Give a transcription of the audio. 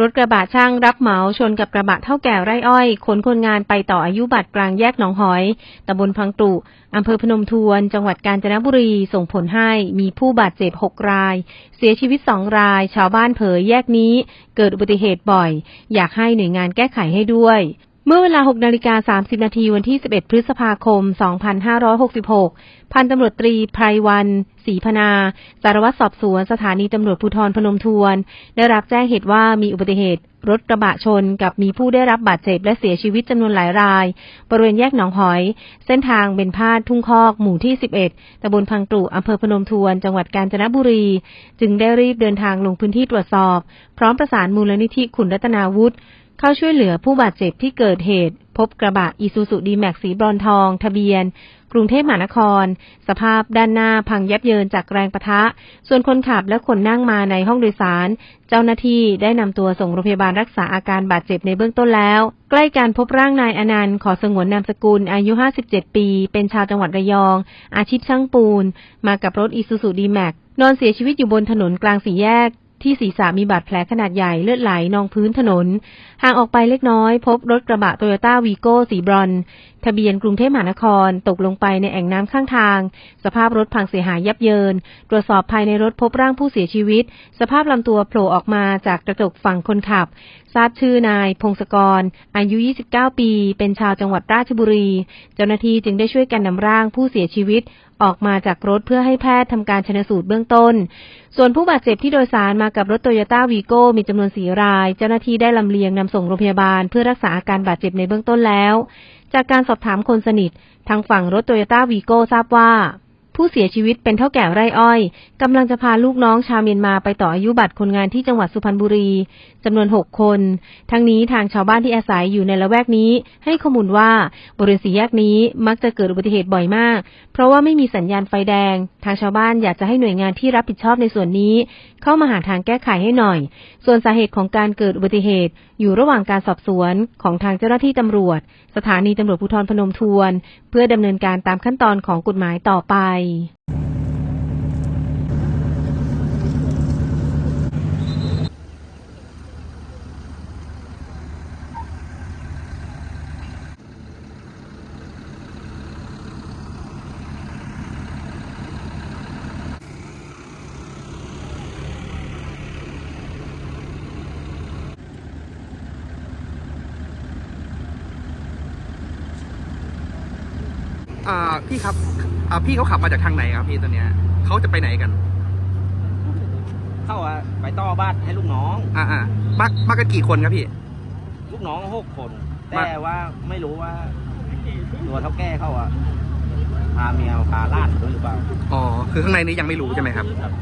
รถกระบะช่างรับเหมาชนกับกระบะเท่าแก่ไร่อ้อยขนคนงานไปต่ออายุบัตรกลางแยกหนองหอย ตำบลพังตุอำเภอพนมทวน จังหวัดกาญจนบุรี ส่งผลให้มีผู้บาดเจ็บ 6 ราย เสียชีวิต 2 ราย ชาวบ้านเผยแยกนี้ เกิดอุบัติเหตุบ่อย อยากให้หน่วยงานแก้ไขให้ด้วย เมื่อเวลา 6 นาฬิกา 30 นาทีวันที่ 11 พฤษภาคม 2566 พันตำรวจตรีไพรวันศรีพนา สารวัตรสอบสวนสถานีตำรวจภูธรพนมทวน ได้รับแจ้งเหตุว่ามีอุบัติเหตุ รถกระบะชนกับมีผู้ได้รับบาดเจ็บและเสียชีวิตจำนวนหลายราย บริเวณแยกหนองหอย เส้นทางเป็นพาดทุ่งคอก หมู่ที่ 11 ตำบลพังตรุอำเภอพนมทวน จังหวัดกาญจนบุรี จึงได้รีบเดินทางลงพื้นที่ตรวจสอบ พร้อมประสานมูลนิธิขุนรัตนาวุฒิ เข้าช่วยเหลือผู้บาดเจ็บที่เกิดเหตุ พบกระบะอีซูซูดีแม็กสีบรอนทอง ทะเบียน กรุงเทพมหานคร สภาพด้านหน้าพังยับเยินจากแรงประทะ ส่วนคนขับและคนนั่งมาในห้องโดยสาร เจ้าหน้าที่ได้นำตัวส่งโรงพยาบาลรักษาอาการบาดเจ็บในเบื้องต้นแล้ว ใกล้การพบร่างนายอนันต์ขอสงวนนามสกุลอายุ 57 ปี เป็นชาวจังหวัดระยอง อาชีพช่างปูน มากับรถอีซูซูดีแม็กนอนเสียชีวิตอยู่บนถนนกลางสี่แยก ที่ศีรษะมีบาดแผลขนาดใหญ่เลือดไหลนองพื้นถนน ห่างออกไปเล็กน้อย พบรถกระบะโตโยต้าวีโก้สีบรอน ทะเบียนกรุงเทพมหานคร ตกลงไปในแอ่งน้ำข้างทาง สภาพรถพังเสียหายยับเยิน ตรวจสอบภายในรถพบร่างผู้เสียชีวิต สภาพลำตัวโผล่ออกมาจากกระจกฝั่งคนขับ ทราบชื่อนาย พงศกร อายุ 29 ปี เป็นชาวจังหวัดราชบุรี เจ้าหน้าที่จึงได้ช่วยกันนำร่างผู้เสียชีวิตออกมาจากรถเพื่อให้แพทย์ทำการชนสูตรเบื้องต้น ส่วนผู้บาดเจ็บที่โดยสารมากับรถโตโยต้าวีโก้มีจำนวนสีราย เจ้าหน้าที่ได้ลำเลียงนำส่งโรงพยาบาลเพื่อรักษาอาการบาดเจ็บในเบื้องต้นแล้วจากการสอบถามคนสนิททางฝั่งรถโตโยต้าวีโก้ทราบว่า ผู้เสียชีวิตเป็นเท่าแก่ไร่อ้อยกำลังจะพาลูกน้องชาวเมียนมาไปต่ออายุบัตรคนงานที่จังหวัดสุพรรณบุรีจำนวน 6 คน ทั้งนี้ทางชาวบ้านที่อาศัยอยู่ในละแวกนี้ ให้ข้อมูลว่าบริเวณสี่แยกนี้มักจะเกิดอุบัติเหตุบ่อยมาก เพราะว่าไม่มีสัญญาณไฟแดง ทางชาวบ้านอยากจะให้หน่วยงานที่รับผิดชอบในส่วนนี้ เข้ามาหาทางแก้ไขให้หน่อย ส่วนสาเหตุของการเกิดอุบัติเหตุ อยู่ระหว่างการสอบสวนของทางเจ้าหน้าที่ตำรวจ สถานีตำรวจภูธรพนมทวน เพื่อดำเนินการตามขั้นตอนของกฎหมายต่อไป Bye. อ่าพี่ครับอ่าพี่เขาขับมาจากทางไหนครับพี่ตอนเนี้ยเขาจะไปไหนกัน เข้าอะไปต่อบ้านให้ลูกน้อง อ่าอ่ามามากันกี่คนครับพี่ ลูกน้องหกคนมาแต่ว่าไม่รู้ว่าตัวเท่าแก่เขาอะพาเมียพาหล้านมาด้วยหรือเปล่า อ๋อ คือข้างในนี้ยังไม่รู้ใช่ไหมครับครับ